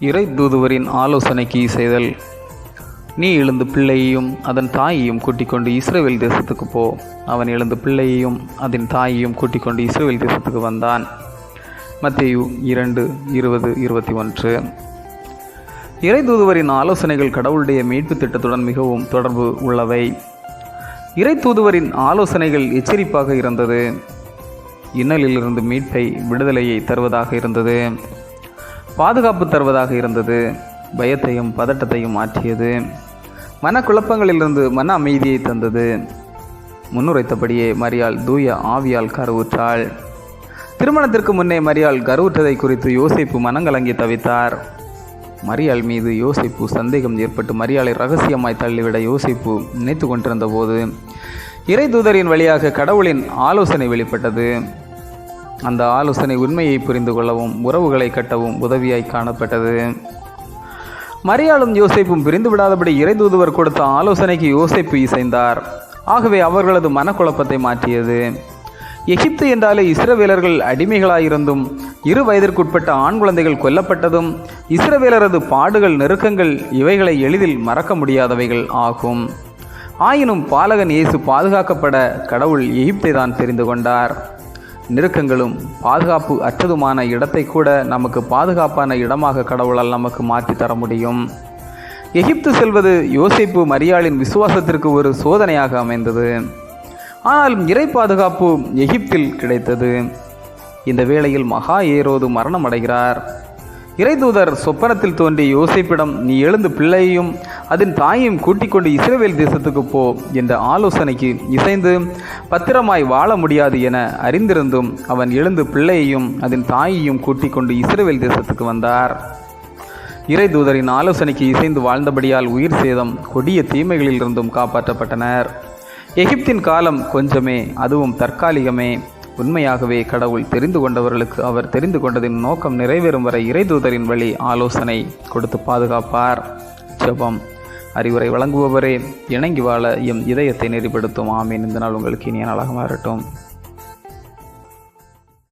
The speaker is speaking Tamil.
இறை தூதுவரின் ஆலோசனைக்கு இசைதல். நீ எழுந்து பிள்ளையையும் அதன் தாயையும் கூட்டிக் கொண்டு இஸ்ரேல் தேசத்துக்கு போ. அவன் எழுந்து பிள்ளையையும் அதன் தாயையும் கூட்டிக் கொண்டு இஸ்ரேல் தேசத்துக்கு வந்தான். மத்தேயு இரண்டு இருபது இருபத்தி ஒன்று. இறை தூதுவரின் ஆலோசனைகள் கடவுளுடைய மீட்பு திட்டத்துடன் மிகவும் தொடர்பு உள்ளவை. இறை தூதுவரின் ஆலோசனைகள் எச்சரிப்பாக இருந்தது. இன்னலிலிருந்து மீட்பை விடுதலையை தருவதாக இருந்தது. பாதுகாப்பு தருவதாக இருந்தது. பயத்தையும் பதட்டத்தையும் மாற்றியது. மனக்குழப்பங்களிலிருந்து மன அமைதியை தந்தது. முன்னுரைத்தபடியே மரியாள் தூய ஆவியால் கருவுற்றாள். திருமணத்திற்கு முன்னே மரியாள் கருவுற்றதை குறித்து யோசிப்பு மனங்கலங்கி தவித்தார். மரியாள் மீது யோசிப்பு சந்தேகம் ஏற்பட்டு மரியாளை ரகசியமாய் தள்ளிவிட யோசிப்பு நினைத்து கொண்டிருந்த போது இறை தூதரின் வழியாக கடவுளின் ஆலோசனை வெளிப்பட்டது. அந்த ஆலோசனை உண்மையை புரிந்து கொள்ளவும் உறவுகளை கட்டவும் உதவியாய் காணப்பட்டது. மரியாளும் யோசிப்பும் பிரிந்து விடாதபடி இறைதூதுவர் கொடுத்த ஆலோசனைக்கு யோசிப்பு இசைந்தார். ஆகவே அவர்களது மனக்குழப்பத்தை மாற்றியது. எகிப்து என்றாலே இஸ்ரவேலர்கள் அடிமைகளாயிருந்தும் இரு வயதிற்குட்பட்ட ஆண் குழந்தைகள் கொல்லப்பட்டதும் இஸ்ரவேலரது பாடுகள் நெருக்கங்கள் இவைகளை எளிதில் மறக்க முடியாதவைகள் ஆகும். ஆயினும் பாலகன் இயேசு பாதுகாக்கப்பட கடவுள் எகிப்தை தான் தெரிந்து கொண்டார். நெருக்கங்களும் பாதுகாப்பு அற்றதுமான இடத்தை கூட நமக்கு பாதுகாப்பான இடமாக கடவுளால் நமக்கு மாற்றி தர முடியும். எகிப்து செல்வது யோசிப்பு மரியாளின் விசுவாசத்திற்கு ஒரு சோதனையாக அமைந்தது. ஆனால் இறை பாதுகாப்பு எகிப்தில் கிடைத்தது. இந்த வேளையில் மகா ஏரோது மரணமடைகிறார். இறைதூதர் சொப்பனத்தில் தோன்றி யோசிப்பிடம் நீ எழுந்து பிள்ளையையும் அதன் தாயையும் கூட்டிக் கொண்டு இஸ்ரேவேல் தேசத்துக்கு போ என்ற ஆலோசனைக்கு இசைந்து பத்திரமாய் வாழ முடியாது என அறிந்திருந்தும் அவன் எழுந்து பிள்ளையையும் அதன் தாயையும் கூட்டிக் கொண்டு இஸ்ரேவேல் தேசத்துக்கு வந்தார். இறைதூதரின் ஆலோசனைக்கு இசைந்து வாழ்ந்தபடியால் உயிர் சேதம் கொடிய தீமைகளிலிருந்தும் காப்பாற்றப்பட்டனர். எகிப்தின் காலம் கொஞ்சமே அதுவும் தற்காலிகமே. உண்மையாகவே கடவுள் தெரிந்து கொண்டவர்களுக்கு அவர் தெரிந்து கொண்டதின் நோக்கம் நிறைவேறும் வரை இறைதூதரின் வழி ஆலோசனை கொடுத்து பாதுகாப்பார். ஜபம். அறிவுரை வழங்குபவரே இணங்கி வாழ எம் இதயத்தை நெறிப்படுத்தும். ஆமீன். இந்த நாள் உங்களுக்கு இனிய நாளாக மாறட்டும்.